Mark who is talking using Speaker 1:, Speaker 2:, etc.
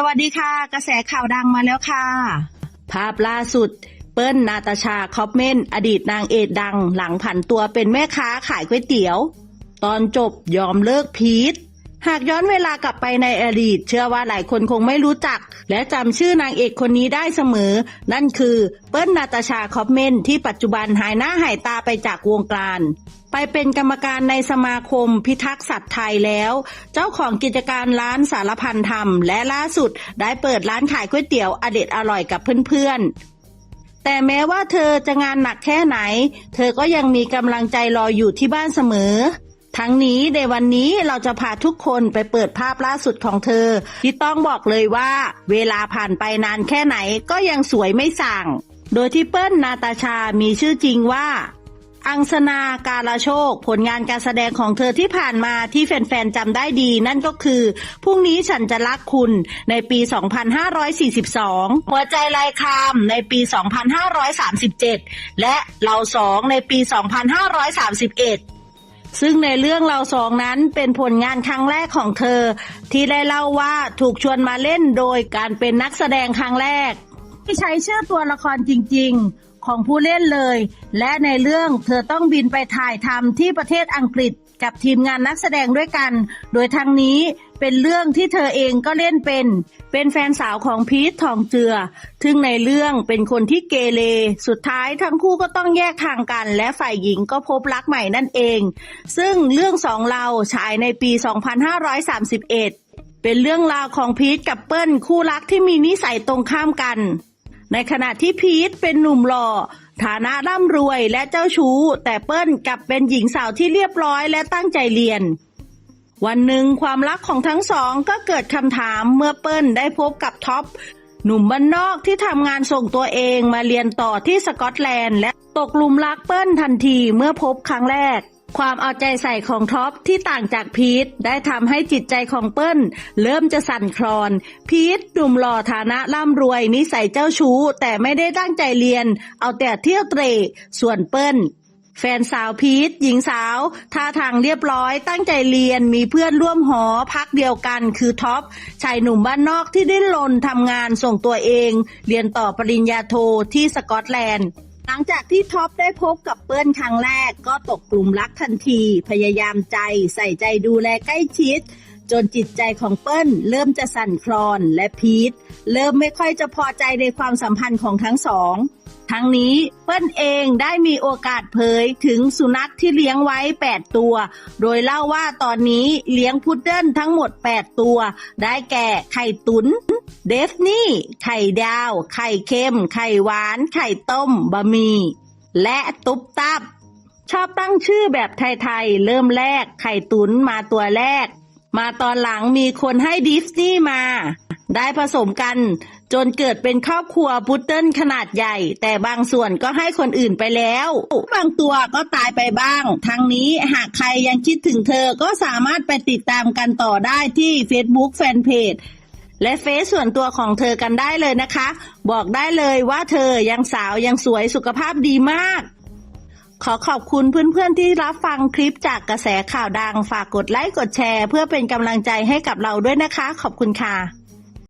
Speaker 1: สวัสดีค่ะ กระแสข่าวดังมาแล้วค่ะ ภาพล่าสุด เปิ้ลนาตาชาคอปเมน อดีตนางเอกดัง หลังผันตัวเป็นแม่ค้าขายก๋วยเตี๋ยว ตอนจบยอมเลิกพีท หากย้อนเวลากลับไปในอดีต เชื่อว่าหลายคนคงไม่รู้จัก และจำชื่อนางเอกคนนี้ได้เสมอ นั่นคือเปิ้ลนาตาชาคอปเมนที่ปัจจุบันหายหน้าหายตาไปจากวงการไปเป็นกรรมการในสมาคมพิทักษ์สัตว์ไทยแล้ว เจ้าของกิจการร้านสารพันธรรม และล่าสุดได้เปิดร้านขายก๋วยเตี๋ยวอเด็ดอร่อยกับเพื่อนๆ แต่แม้ว่าเธอจะงานหนักแค่ไหน เธอก็ยังมีกำลังใจรออยู่ที่บ้านเสมอ ทั้งนี้ในวันนี้เราจะพาทุกคนไปเปิดภาพล่าสุดของเธอ ที่ต้องบอกเลยว่า เวลาผ่านไปนานแค่ไหนก็ยังสวยไม่สั่ง โดยที่เปิ้ลนาตาชามีชื่อจริงว่า อังสนาการาโชค ผลงานการแสดงของเธอที่ผ่านมาที่แฟนๆจำได้ดี นั่นก็คือพรุ่งนี้ฉันจะรักคุณในปี 2542 หัวใจลายคามในปี 2537 และเราสองในปี 2531 ซึ่งในเรื่องเราสองนั้นเป็นผลงานครั้งแรกของเธอ ที่ได้เล่าว่าถูกชวนมาเล่นโดยการเป็นนักแสดงครั้งแรก ที่ใช้ชื่อตัวละครจริง ๆ ของผู้เล่นเลย และในเรื่องเธอต้องบินไปถ่ายทำที่ประเทศอังกฤษกับทีมงานนักแสดงด้วยกัน โดยทั้งนี้ เป็นเรื่องที่เธอเองก็เล่นเป็น เป็นแฟนสาวของพีททองเจือ ซึ่งในเรื่องเป็นคนที่เกเร สุดท้ายทั้งคู่ก็ต้องแยกทางกัน และฝ่ายหญิงก็พบรักใหม่นั่นเอง ซึ่งเรื่องสองเราฉายในปี 2531 เป็นเรื่องราวของพีทกับเปิ้ลคู่รักที่มีนิสัยตรงข้ามกัน ในขณะที่พีทเป็นหนุ่มหล่อฐานะร่ำรวยและเจ้าชู้ แต่เปิ้ลกลับเป็นหญิงสาวที่เรียบร้อยและตั้งใจเรียน วันหนึ่งความรักของทั้งสองก็เกิดคำถามเมื่อเปิ้ลได้พบกับท็อปหนุ่มบ้านนอกที่ทำงานส่งตัวเองมาเรียนต่อที่สกอตแลนด์และตกหลุมรักเปิ้ลทันทีเมื่อพบครั้งแรก ความเอาใจใส่ของท็อปที่ต่างจากพีทได้ทำให้จิตใจของเปิ้ลเริ่มจะสั่นคลอน พีทหนุ่มหล่อฐานะร่ำรวยนิสัยเจ้าชู้แต่ไม่ได้ตั้งใจเรียน เอาแต่เที่ยวเตร่ส่วนเปิ้ล แฟนสาวพีทหญิงสาวท่าทางเรียบร้อยตั้งใจเรียนมีเพื่อนร่วมหอพักเดียวกัน คือท็อปชายหนุ่มบ้านนอกที่ดิ้นรนทำงานส่งตัวเอง เรียนต่อปริญญาโทที่สกอตแลนด์หลังจากที่ท็อปได้พบกับเปิ้ลครั้งแรกก็ตกกลุ่มรักทันที พยายามใจใส่ใจดูแลใกล้ชิด จนจิตใจของเปิ้ลเริ่มจะสั่นคลอนและพีทเริ่มไม่ค่อยจะพอใจในความสัมพันธ์ของทั้งสอง ทั้งนี้เปิ้ลเองได้มีโอกาสเผยถึงสุนัขที่เลี้ยงไว้ 8 ตัว โดยเล่าว่าตอนนี้เลี้ยงพุดเดิ้ลทั้งหมด 8 ตัว ได้แก่ไข่ตุนเดฟนี่ ไข่ดาว ไข่เค็ม ไข่หวาน ไข่ต้ม บะหมี่ และตุ๊บตับ ชอบตั้งชื่อแบบไทยๆ เริ่มแรก ไข่ตุนมาตัวแรก มาตอนหลังมีคนให้ดิสนีย์มา ได้ผสมกัน จนเกิดเป็นครอบครัวพุดเดิ้ลขนาดใหญ่ แต่บางส่วนก็ให้คนอื่นไปแล้ว บางตัวก็ตายไปบ้าง ทั้งนี้หากใครยังคิดถึงเธอก็สามารถไปติดตามกันต่อได้ที่ Facebook Fanpage และเฟซส่วนตัวของเธอกันได้เลยนะคะ บอกได้เลยว่าเธอยังสาวยังสวยสุขภาพดีมาก ขอขอบคุณเพื่อนๆที่รับฟังคลิปจากกระแสข่าวดัง ฝากกดไลค์กดแชร์ เพื่อเป็นกำลังใจให้กับเราด้วยนะคะ ขอบคุณค่ะ